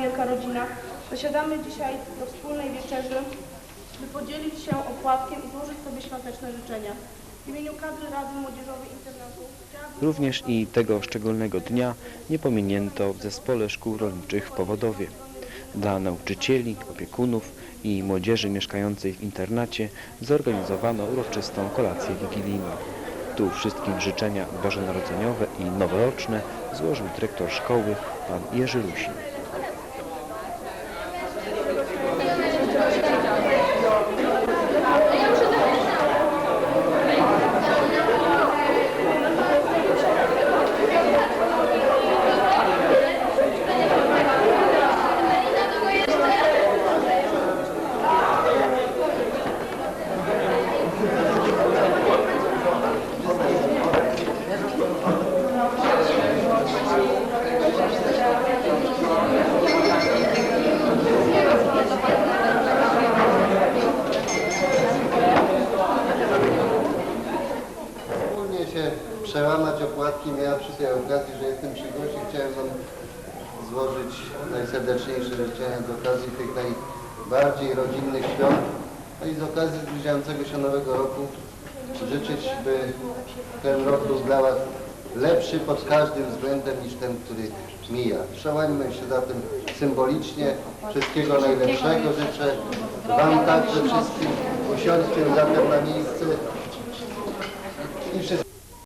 wielka rodzina. Zasiadamy dzisiaj do wspólnej wieczerzy, by podzielić się opłatkiem i złożyć sobie świąteczne życzenia. W imieniu kadry Rady Młodzieżowej Internatu. Również i tego szczególnego dnia nie pominięto w Zespole Szkół Rolniczych w Powodowie. Dla nauczycieli, opiekunów i młodzieży mieszkającej w internacie zorganizowano uroczystą kolację wigilijną. Tu wszystkim życzenia bożonarodzeniowe i noworoczne złożył dyrektor szkoły pan Jerzy Lusin. Wspólnie się przełamać opłatki miała przy tej okazji, że jestem przy gości. Chciałem Wam złożyć najserdeczniejsze życzenia z okazji tych najbardziej rodzinnych świąt. No i z okazji zbliżającego się Nowego Roku życzyć, by ten rok był dla Was lepszy pod każdym względem niż ten, który mija. Przełammy się zatem symbolicznie. Wszystkiego najlepszego życzę Wam także wszystkim. Usiądźcie zatem na wszystkim.